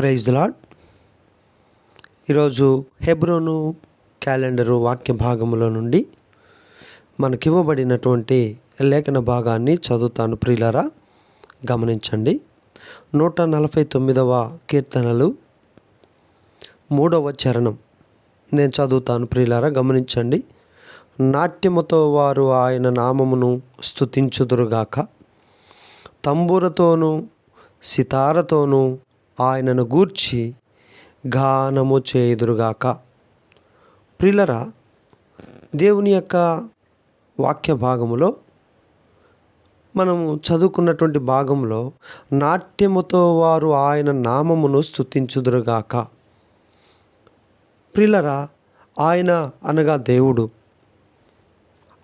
Praise lord ఈరోజు హెబ్రోను calendar వాక్య భాగములో నుండి మనకివ్వబడినటువంటి లేఖన భాగాన్ని చదువుతాను ప్రియులరా. గమనించండి. నూట నలభై తొమ్మిదవ కీర్తనలు మూడవ చరణం. నేను చదువుతాను ప్రియులారా గమనించండి. నాట్యముతో వారు ఆయన నామమును స్తుతించుదురుగాక. తంబూరతోనూ సితారతోనూ ఆయనను గూర్చి గానము చేయుదురుగాక. ప్రిలరా దేవుని యొక్క వాక్య భాగములో మనము చదువుకున్నటువంటి భాగంలో నాట్యముతో వారు ఆయన నామమును స్తుతించుదురుగాక. ప్రిలరా ఆయన అనగా దేవుడు.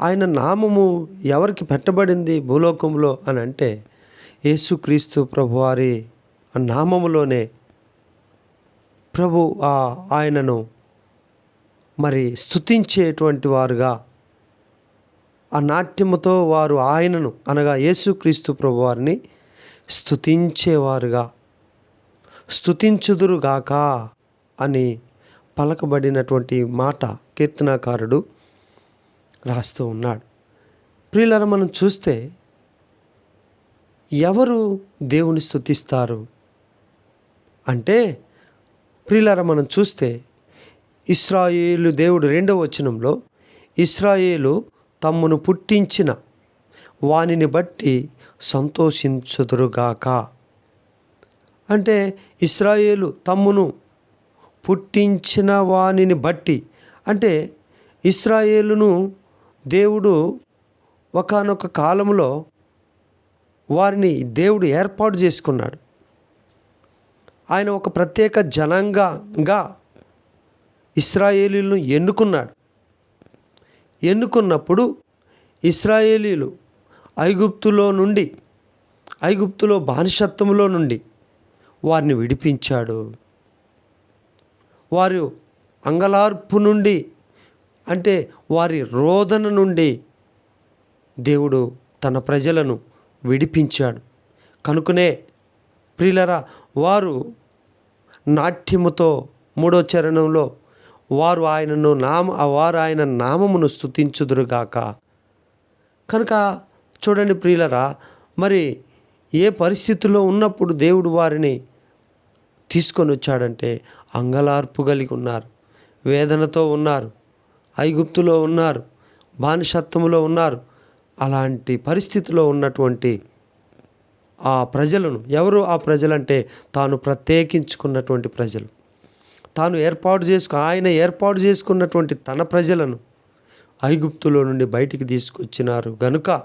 ఆయన నామము ఎవరికి పెట్టబడింది భూలోకంలో అని అంటే యేసుక్రీస్తు ప్రభువారి నామములోనే ప్రభు ఆ ఆయనను మరి స్థుతించేటువంటి వారుగా ఆ నాట్యముతో వారు ఆయనను అనగా యేసుక్రీస్తు ప్రభువారిని స్థుతించేవారుగా స్థుతించుదురుగాక అని పలకబడినటువంటి మాట కీర్తనాకారుడు రాస్తూ ఉన్నాడు. ప్రియులర మనం చూస్తే ఎవరు దేవుని స్థుతిస్తారు అంటే ప్రియులర మనం చూస్తే ఇస్రాయేలు దేవుడు రెండవ వచనంలో ఇస్రాయేలు తమ్మును పుట్టించిన వానిని బట్టి సంతోషించుదురుగాక. అంటే ఇస్రాయేలు తమ్మును పుట్టించిన వానిని బట్టి అంటే ఇస్రాయేలును దేవుడు ఒకానొక కాలంలో వారిని దేవుడు ఏర్పాటు చేసుకున్నాడు. ఆయన ఒక ప్రత్యేక జనాంగంగా ఇస్రాయేలీలను ఎన్నుకున్నాడు. ఎన్నుకున్నప్పుడు ఇస్రాయేలీలు ఐగుప్తులో నుండి ఐగుప్తులో బానిసత్వంలో నుండి వారిని విడిపించాడు. వారు అంగలార్పు నుండి అంటే వారి రోదన నుండి దేవుడు తన ప్రజలను విడిపించాడు. కనుకనే ప్రియులరా వారు నాట్యముతో మూడో చరణంలో వారు ఆయనను నామ వారు ఆయన నామమును స్తుతించుదురుగాక. కనుక చూడండి ప్రియులరా మరి ఏ పరిస్థితుల్లో ఉన్నప్పుడు దేవుడు వారిని తీసుకొని వచ్చాడంటే అంగలార్పు కలిగి ఉన్నారు వేదనతో ఉన్నారు ఐగుప్తులో ఉన్నారు బానిసత్వంలో ఉన్నారు అలాంటి పరిస్థితిలో ఉన్నటువంటి ఆ ప్రజలను ఎవరు ఆ ప్రజలంటే తాను ప్రత్యేకించుకున్నటువంటి ప్రజలు. తాను ఏర్పాటు చేసుకు ఆయన ఏర్పాటు చేసుకున్నటువంటి తన ప్రజలను ఐగుప్తులో నుండి బయటికి తీసుకొచ్చినారు. గనుక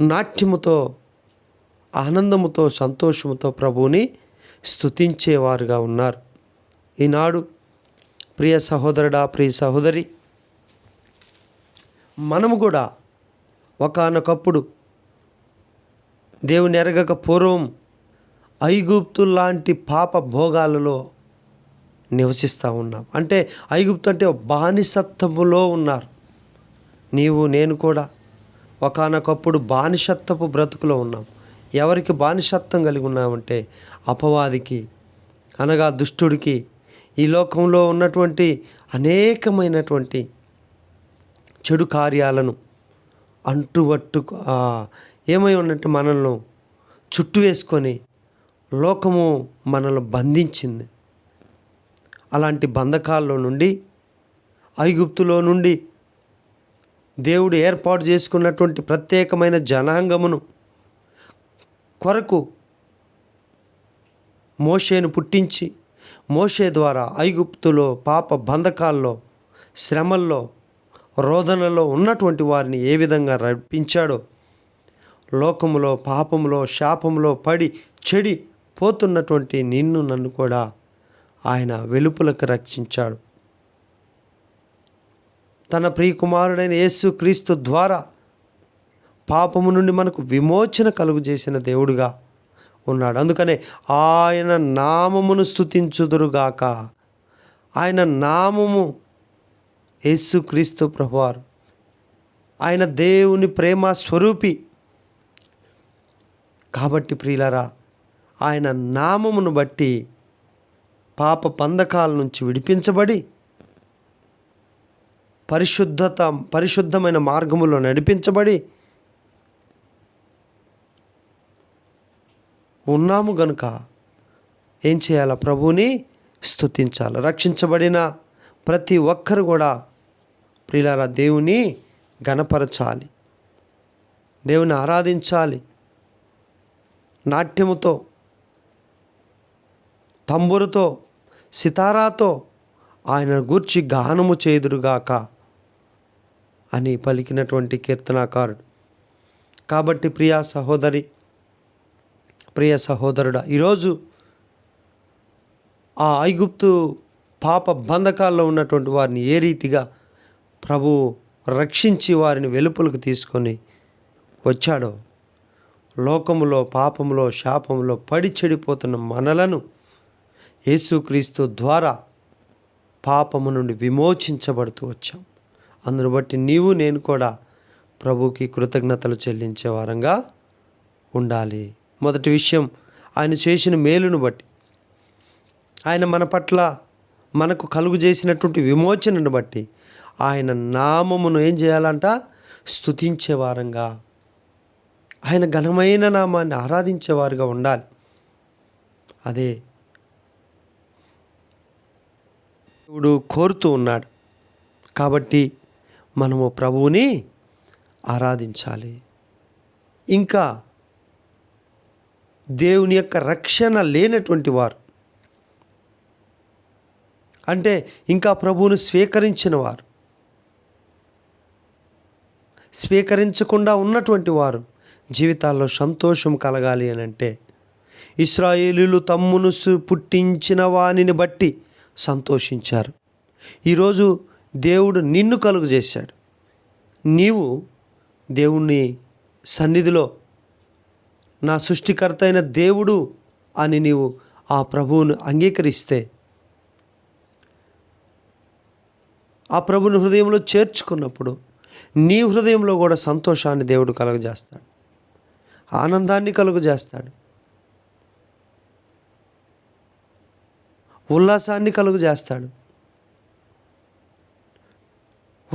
నాట్యముతో ఆనందముతో సంతోషముతో ప్రభువుని స్తుతించేవారుగా ఉన్నారు. ఈనాడు ప్రియ సహోదరుడా ప్రియ సహోదరి మనము కూడా ఒకానొకప్పుడు దేవుని ఎరగక పూర్వం ఐగుప్తు లాంటి పాప భోగాలలో నివసిస్తూ ఉన్నాం. అంటే ఐగుప్తు అంటే బానిసత్వములో ఉన్నారు. నీవు నేను కూడా ఒకానొకప్పుడు బానిసత్వపు బ్రతుకులో ఉన్నాం. ఎవరికి బానిసత్వం కలిగి ఉన్నామంటే అపవాదికి అనగా దుష్టుడికి. ఈ లోకంలో ఉన్నటువంటి అనేకమైనటువంటి చెడు కార్యాలను అంటువట్టు ఏమై ఉన్నట్టు మనల్ని చుట్టు వేసుకొని లోకము మనల్ని బంధించింది. అలాంటి బంధకాల్లో నుండి ఐగుప్తులో నుండి దేవుడు ఏర్పాటు చేసుకున్నటువంటి ప్రత్యేకమైన జనాంగమును కొరకు మోషేను పుట్టించి మోషే ద్వారా ఐగుప్తులో పాప బంధకాల్లో శ్రమల్లో రోదనలో ఉన్నటువంటి వారిని ఏ విధంగా రప్పించాడో లోకములో పాపములో శాపములో పడి చెడి పోతున్నటువంటి నిన్ను నన్ను కూడా ఆయన వెలుపులకు రక్షించాడు. తన ప్రియకుమారుడైన యేసు క్రీస్తు ద్వారా పాపము నుండి మనకు విమోచన కలుగు చేసిన దేవుడుగా ఉన్నాడు. అందుకనే ఆయన నామమును స్థుతించుదురుగాక ఆయన నామము యేసుక్రీస్తు ప్రభువారు. ఆయన దేవుని ప్రేమ స్వరూపి కాబట్టి ప్రియులరా ఆయన నామమును బట్టి పాప పందకాల నుంచి విడిపించబడి పరిశుద్ధత పరిశుద్ధమైన మార్గములో నడిపించబడి ఉన్నాము గనుక ఏం చేయాలా? ప్రభువుని స్తుతించాలి? రక్షించబడిన ప్రతి ఒక్కరు కూడా ప్రియులారా దేవుని గణపరచాలి. దేవుని ఆరాధించాలి. నాట్యముతో తంబురుతో సితారాతో ఆయన గూర్చి గానము చేదురుగాక అని పలికినటువంటి కీర్తనాకారుడు. కాబట్టి ప్రియా సహోదరి ప్రియ సహోదరుడా ఈరోజు ఆ ఐగుప్తు పాప బంధకాల్లో ఉన్నటువంటి వారిని ఏ రీతిగా ప్రభు రక్షించి వారిని వెలుపలకు తీసుకొని వచ్చాడో లోకములో పాపములో శాపములో పడి చెడిపోతున్న మనలను యేసుక్రీస్తు ద్వారా పాపము నుండి విమోచించబడుతూ వచ్చాం. అందును బట్టి నీవు నేను కూడా ప్రభుకి కృతజ్ఞతలు చెల్లించే వారంగా ఉండాలి. మొదటి విషయం ఆయన చేసిన మేలును బట్టి ఆయన మన పట్ల మనకు కలుగు చేసినటువంటి విమోచనను బట్టి ఆయన నామమును ఏం చేయాలంట? స్తుతించే వారంగా ఆయన ఘనమైన నామాన్ని ఆరాధించేవారుగా ఉండాలి. అదే దేవుడు కోరుతూ ఉన్నాడు. కాబట్టి మనము ప్రభువుని ఆరాధించాలి. ఇంకా దేవుని యొక్క రక్షణ లేనటువంటి వారు అంటే ఇంకా ప్రభువును స్వీకరించిన వారు స్వీకరించకుండా ఉన్నటువంటి వారు జీవితాల్లో సంతోషం కలగాలి అని అంటే ఇస్రాయేలీలు తమ్మును పుట్టించిన వానిని బట్టి సంతోషించారు. ఈరోజు దేవుడు నిన్ను కలుగు చేశాడు నీవు దేవుణ్ణి సన్నిధిలో నా సృష్టికర్త అయిన దేవుడు అని నీవు ఆ ప్రభువును అంగీకరిస్తే ఆ ప్రభుని హృదయంలో చేర్చుకున్నప్పుడు నీ హృదయంలో కూడా సంతోషాన్ని దేవుడు కలుగజేస్తాడు. ఆనందాన్ని కలుగజేస్తాడు. ఉల్లాసాన్ని కలుగజేస్తాడు.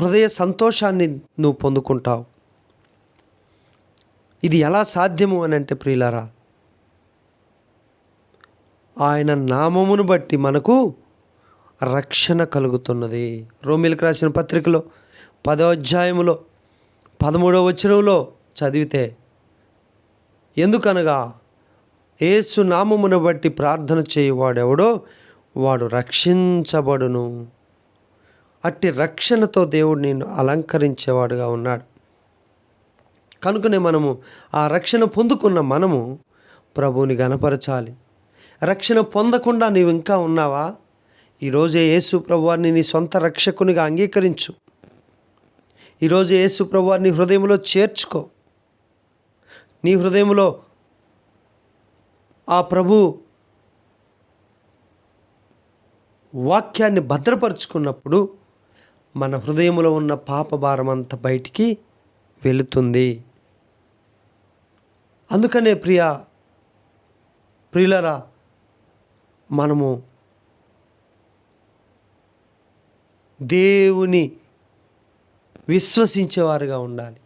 హృదయ సంతోషాన్ని నువ్వు పొందుకుంటావు. ఇది ఎలా సాధ్యము అని అంటే ప్రియులారా ఆయన నామమును బట్టి మనకు రక్షణ కలుగుతున్నది. రోమిలకు రాసిన పత్రికలో పదో అధ్యాయములో పదమూడవ వచనంలో చదివితే ఎందుకనగా ఏసు నామమును బట్టి ప్రార్థన చేయువాడెవడో వాడు రక్షించబడును. అట్టి రక్షణతో దేవుడు నిన్ను అలంకరించేవాడుగా ఉన్నాడు. కనుకనే మనము ఆ రక్షణ పొందుకున్న మనము ప్రభువుని గనపరచాలి రక్షణ పొందకుండా నీవు ఇంకా ఉన్నావా? ఈరోజే యేసు ప్రభువారిని నీ సొంత రక్షకునిగా అంగీకరించు. ఈరోజు యేసు ప్రభువారిని హృదయంలో చేర్చుకో. నీ హృదయంలో ఆ ప్రభు వాక్యాన్ని భద్రపరుచుకున్నప్పుడు మన హృదయంలో ఉన్న పాప భారం అంతా బయటికి వెళుతుంది. అందుకనే ప్రియ ప్రియులరా మనము దేవుని విశ్వసించేవారుగా ఉండాలి.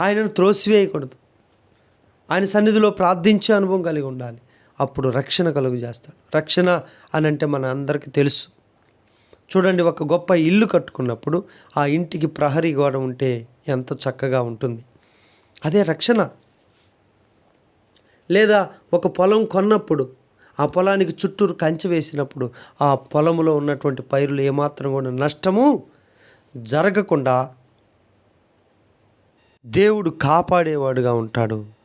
ఆయనను త్రోసివేయకూడదు. ఆయన సన్నిధిలో ప్రార్థించే అనుభవం కలిగి ఉండాలి. అప్పుడు రక్షణ కలుగు చేస్తాడు. రక్షణ అని అంటే మన అందరికీ తెలుసు. చూడండి ఒక గొప్ప ఇల్లు కట్టుకున్నప్పుడు ఆ ఇంటికి ప్రహరీ గోడ ఉంటే ఎంత చక్కగా ఉంటుంది. అదే రక్షణ. లేదా ఒక పొలం కొన్నప్పుడు ఆ పొలానికి చుట్టూరు కంచె వేసినప్పుడు ఆ పొలంలో ఉన్నటువంటి పైరులు ఏమాత్రం కూడా నష్టము జరగకుండా దేవుడు కాపాడేవాడుగా ఉంటాడు.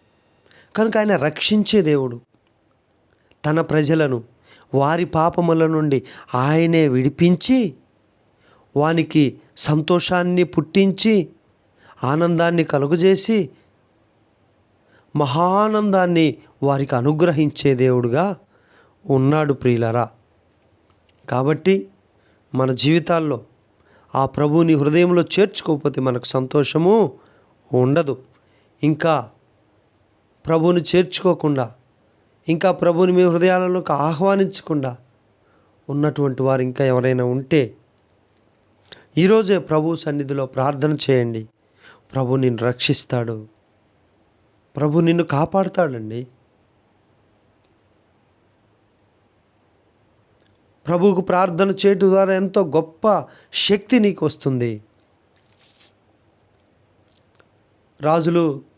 కనుక ఆయన రక్షించే దేవుడు. తన ప్రజలను వారి పాపముల నుండి ఆయనే విడిపించి వానికి సంతోషాన్ని పుట్టించి ఆనందాన్ని కలుగజేసి మహానందాన్ని వారికి అనుగ్రహించే దేవుడుగా ఉన్నాడు ప్రియులరా. కాబట్టి మన జీవితాల్లో ఆ ప్రభువుని హృదయంలో చేర్చుకోకపోతే మనకు సంతోషము ఉండదు. ఇంకా ప్రభువుని చేర్చుకోకుండా ఇంకా ప్రభుని మీ హృదయాలలోకి ఆహ్వానించకుండా ఉన్నటువంటి వారు ఇంకా ఎవరైనా ఉంటే ఈరోజే ప్రభు సన్నిధిలో ప్రార్థన చేయండి. ప్రభు నిన్ను రక్షిస్తాడు. ప్రభు నిన్ను కాపాడుతాడండి. ప్రభువుకు ప్రార్థన చేయటం ద్వారా ఎంతో గొప్ప శక్తి నీకు వస్తుంది రాజులు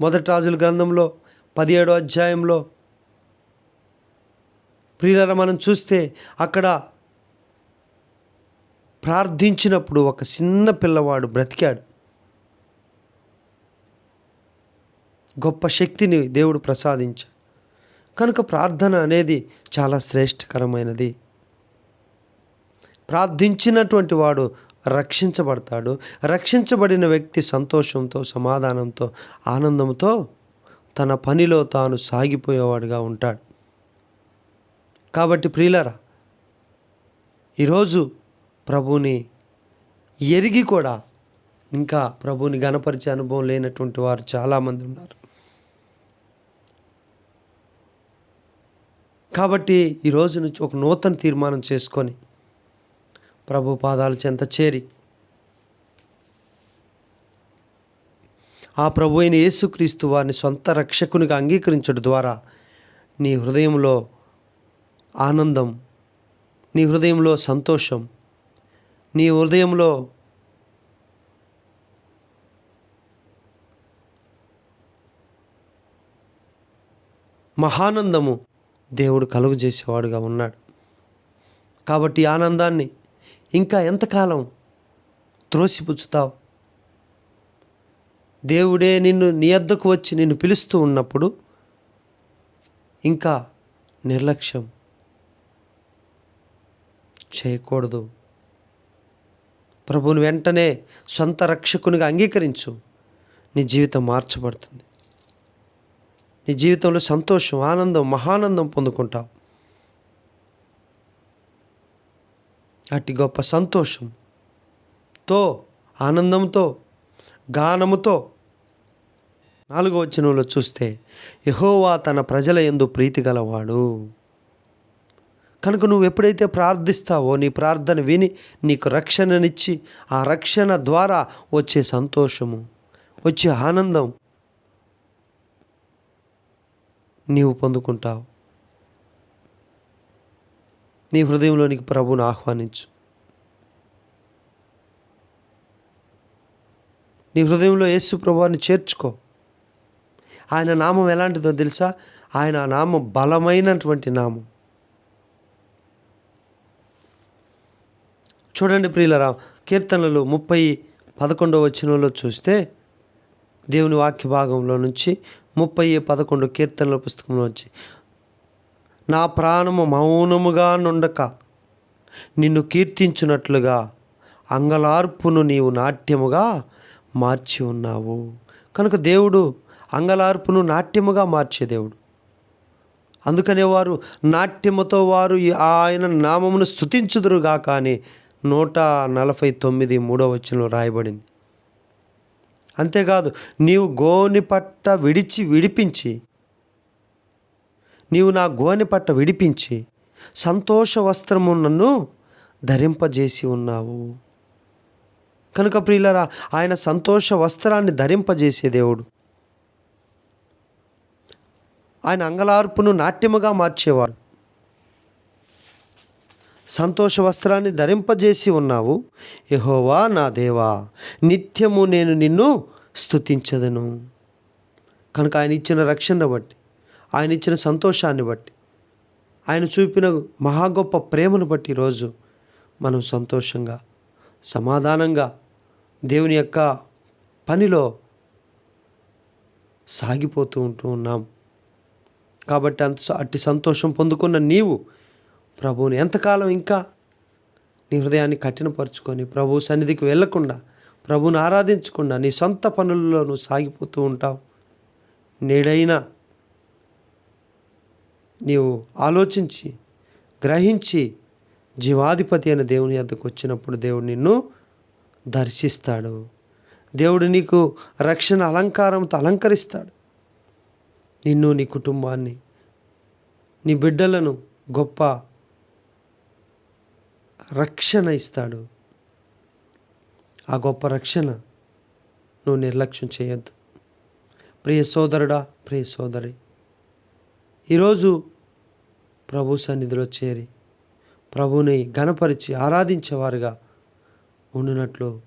మొదటి రాజుల గ్రంథంలో పదిహేడో అధ్యాయంలో ప్రియుల మనం చూస్తే అక్కడ ప్రార్థించినప్పుడు ఒక చిన్న పిల్లవాడు బ్రతికాడు. గొప్ప శక్తిని దేవుడు ప్రసాదించాడు కనుక ప్రార్థన అనేది చాలా శ్రేష్టకరమైనది. ప్రార్థించినటువంటి వాడు రక్షించబడతాడు. రక్షించబడిన వ్యక్తి సంతోషంతో సమాధానంతో ఆనందంతో తన పనిలో తాను సాగిపోయేవాడుగా ఉంటాడు. కాబట్టి ప్రియులరా ఈరోజు ప్రభుని ఎరిగి కూడా ఇంకా ప్రభుని గణపరిచే అనుభవం లేనటువంటి వారు చాలామంది ఉన్నారు. కాబట్టి ఈ రోజు నుంచి ఒక నూతన తీర్మానం చేసుకొని ప్రభు పాదాల చెంత చేరి ఆ ప్రభు అయిన యేసుక్రీస్తు వారిని సొంత రక్షకునిగా అంగీకరించడం ద్వారా నీ హృదయంలో ఆనందం నీ హృదయంలో సంతోషం నీ హృదయంలో మహానందము దేవుడు కలుగు చేసేవాడుగా ఉన్నాడు. కాబట్టి ఆనందాన్ని ఇంకా ఎంతకాలం త్రోసిపుచ్చుతావు? దేవుడే నిన్ను నీ వద్దకు వచ్చి నిన్ను పిలుస్తూ ఉన్నప్పుడు ఇంకా నిర్లక్ష్యం చేయకూడదు. ప్రభుని వెంటనే సొంత రక్షకునిగా అంగీకరించు. నీ జీవితం మార్చబడుతుంది. నీ జీవితంలో సంతోషం ఆనందం మహానందం పొందుకుంటావు. అట్టి గొప్ప సంతోషంతో ఆనందంతో గానముతో. నాలుగో వచనంలో చూస్తే యహోవా తన ప్రజల ఎందు ప్రీతి గలవాడు. కనుక నువ్వు ఎప్పుడైతే ప్రార్థిస్తావో నీ ప్రార్థన విని నీకు రక్షణనిచ్చి ఆ రక్షణ ద్వారా వచ్చే సంతోషము వచ్చే ఆనందం నీవు పొందుకుంటావు. నీ హృదయంలోనికి ప్రభువును ఆహ్వానించు. నీ హృదయంలో యేసు ప్రభువాన్ని చేర్చుకో. ఆయన నామం ఎలాంటిదో తెలుసా? ఆయన నామం బలమైనటువంటి నామం. చూడండి ప్రియులరా కీర్తనలు ముప్పై పదకొండవ వచనంలో చూస్తే దేవుని వాక్య భాగంలో నుంచి ముప్పై పదకొండు కీర్తనల పుస్తకంలో వచ్చి నా ప్రాణము మౌనముగా నుండక నిన్ను కీర్తించినట్లుగా అంగలార్పును నీవు నాట్యముగా మార్చి ఉన్నావు. కనుక దేవుడు అంగలార్పును నాట్యముగా మార్చే దేవుడు. అందుకనే వారు నాట్యముతో వారు ఆయన నామమును స్థుతించుదురుగా కానీ నూట నలభై తొమ్మిది మూడో వచనంలో రాయబడింది. అంతేకాదు నీవు గోని పట్ట విడిచి విడిపించి నీవు నా గోని పట్ట విడిపించి సంతోష వస్త్రము నన్ను ధరింపజేసి ఉన్నావు. కనుక ప్రియులరా ఆయన సంతోష వస్త్రాన్ని ధరింపజేసే దేవుడు. ఆయన అంగలార్పును నాట్యముగా మార్చేవాడు. సంతోష వస్త్రాన్ని ధరింపజేసి ఉన్నావు. యహోవా నా దేవా నిత్యము నేను నిన్ను స్తుతించదను. కనుక ఆయన ఇచ్చిన రక్షణ బట్టి ఆయన ఇచ్చిన సంతోషాన్ని బట్టి ఆయన చూపిన మహా గొప్ప ప్రేమను బట్టి ఈరోజు మనం సంతోషంగా సమాధానంగా దేవుని యొక్క పనిలో సాగిపోతూ ఉంటూ ఉన్నాం. కాబట్టి అంత అట్టి సంతోషం పొందుకున్న నీవు ప్రభువుని ఎంతకాలం ఇంకా నీ హృదయాన్ని కఠినపరుచుకొని ప్రభు సన్నిధికి వెళ్ళకుండా ప్రభువుని ఆరాధించకుండా నీ సొంత పనుల్లో నువ్వు సాగిపోతూ ఉంటావు. నేడైనా నీవు ఆలోచించి గ్రహించి జీవాధిపతి అయిన దేవుని వద్దకు వచ్చినప్పుడు దేవుడు నిన్ను దర్శిస్తాడు. దేవుడు నీకు రక్షణ అలంకారంతో అలంకరిస్తాడు. నిన్ను నీ కుటుంబాన్ని నీ బిడ్డలను గొప్ప రక్షణ ఇస్తాడు. ఆ గొప్ప రక్షణ నువ్వు నిర్లక్ష్యం చేయొద్దు. ప్రియ సోదరుడా ప్రియ సోదరి ఈరోజు ప్రభు సన్నిధిలో చేరి ప్రభుని గణపరిచి ఆరాధించేవారుగా ఉండినట్లు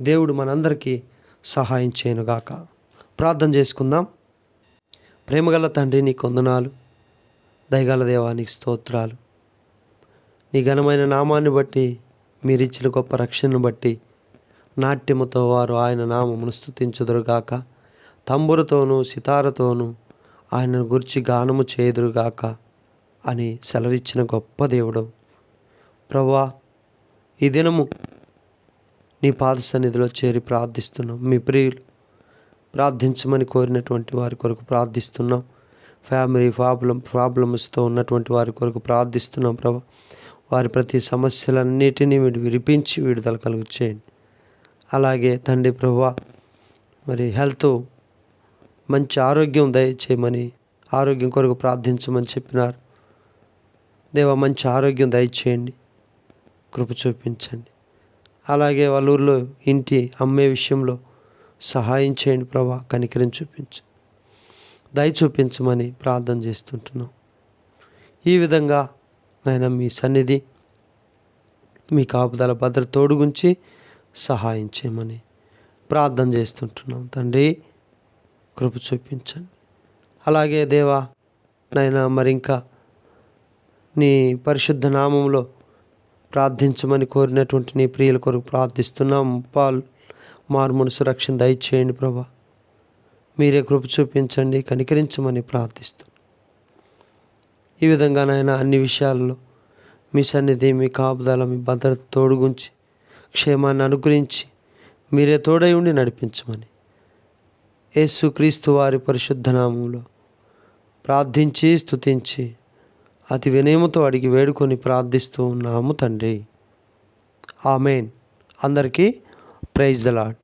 దేవుడు మనందరికీ సహాయం చేయనుగాక. ప్రార్థన చేసుకుందాం. ప్రేమగల తండ్రి నీ కొందనాలు దయగల దేవానికి స్తోత్రాలు. నీ ఘనమైన నామాన్ని బట్టి మీరిచ్చిన గొప్ప రక్షణను బట్టి నాట్యముతో వారు ఆయన నామమును స్థుతించుదురుగాక తంబురతోనూ సితారతోనూ ఆయనను గురించి గానము చేదురుగాక అని సెలవిచ్చిన గొప్ప దేవుడు. ప్రభా ఈ దినము నీ పాద సన్నిధిలో చేరి ప్రార్థిస్తున్నాం. మీ ప్రియులు ప్రార్థించమని కోరినటువంటి వారి కొరకు ప్రార్థిస్తున్నాం. ఫ్యామిలీ ప్రాబ్లం ప్రాబ్లమ్స్తో ఉన్నటువంటి వారి కొరకు ప్రార్థిస్తున్నాం ప్రభా. వారి ప్రతి సమస్యలన్నిటినీ వీడు విరిపించి విడుదల కలుగు చేయండి అలాగే తండ్రి ప్రభా మరి హెల్త్ మంచి ఆరోగ్యం దయచేయమని ఆరోగ్యం కొరకు ప్రార్థించమని చెప్పినారు. దేవ మంచి ఆరోగ్యం దయచేయండి. కృప చూపించండి. అలాగే వాళ్ళ ఊర్లో ఇంటి అమ్మే విషయంలో సహాయం చేయండి ప్రభా కనికరం చూపించు. దయ చూపించమని ప్రార్థన చేస్తుంటున్నాం. ఈ విధంగా నాయన మీ సన్నిధి మీ కాపుదల భద్రతోడు తోడుగుంచి సహాయం చేయమని ప్రార్థన చేస్తుంటున్నాం తండ్రి. కృప చూపించండి. అలాగే దేవా నాయన మరి ఇంకా నీ పరిశుద్ధ నామంలో ప్రార్థించమని కోరినటువంటి నీ ప్రియుల కొరకు ప్రార్థిస్తున్నాం. పాల్ మార్మును సురక్షణ దయచేయండి ప్రభా. మీరే కృప చూపించండి కనికరించమని ప్రార్థిస్తున్నాం. ఈ విధంగా నాయన అన్ని విషయాల్లో మీ సన్నిధి మీ కాపుదల మీ భద్రత తోడుగుంచి క్షేమాన్ని అనుగ్రహించి మీరే తోడై ఉండి నడిపించమని యేసుక్రీస్తు వారి పరిశుద్ధ నామంలో ప్రార్థించి స్తుతించి అతి వినయముతో అడిగి వేడుకొని ప్రార్థిస్తూ ఉన్నాము తండ్రి. ఆమెన్. అందరికీ ప్రైజ్ ద లాడ్